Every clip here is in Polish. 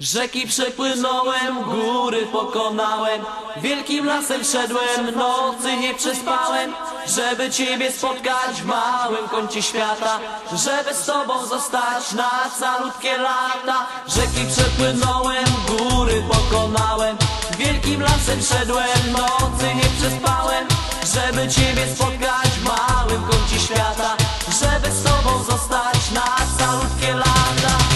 Rzeki przepłynąłem, góry pokonałem Wielkim lasem szedłem, nocy nie przespałem Żeby Ciebie spotkać w małym kącie świata Żeby z Tobą zostać na calutkie lata. Rzeki przepłynąłem, góry pokonałem Wielkim lasem szedłem, nocy nie przespałem Żeby Ciebie spotkać w małym kącie świata Żeby z Tobą zostać na calutkie lata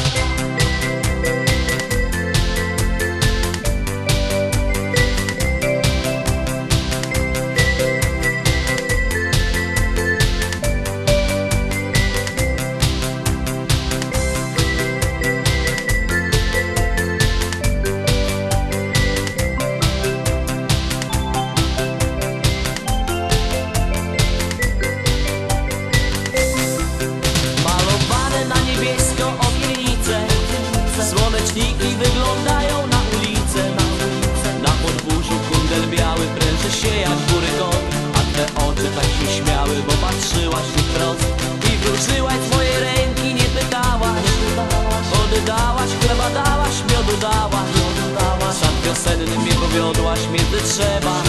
wiosenny mnie między drzewa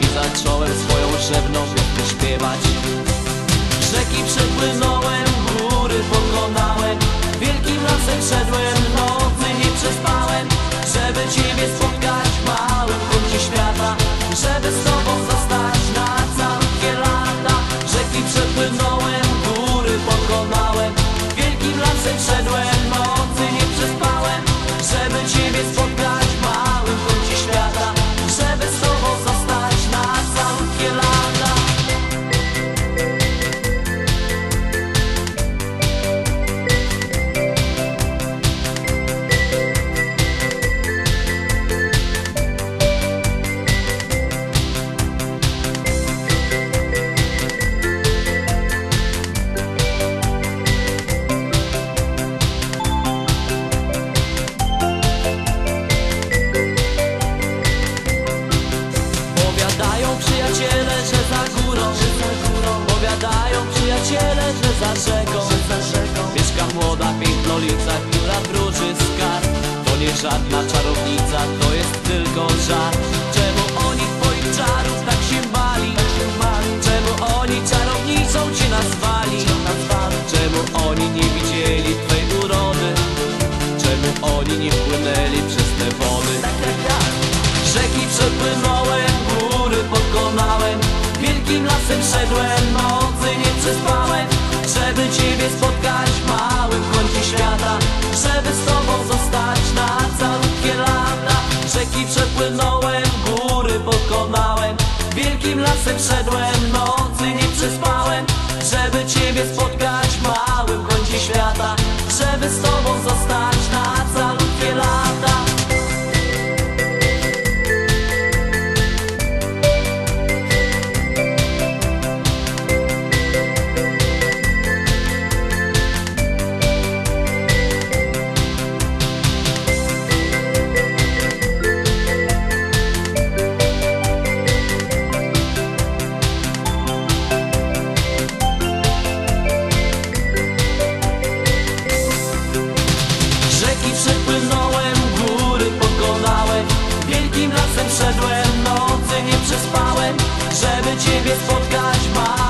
I zacząłem swoją rzewną śpiewać za rzeką Mieszka młoda pięknolica, która wróży skarb To nie żadna czarownica, to jest tylko żart Czemu oni twoich czarów tak się bali? Czemu oni czarownicą cię nazwali? Czemu oni nie widzieli twej urody? Czemu oni nie płynęli przez te wody? Rzeki przepłynąłem, góry pokonałem Wielkim lasem szedłem, przespałem Żeby Ciebie spotkać świata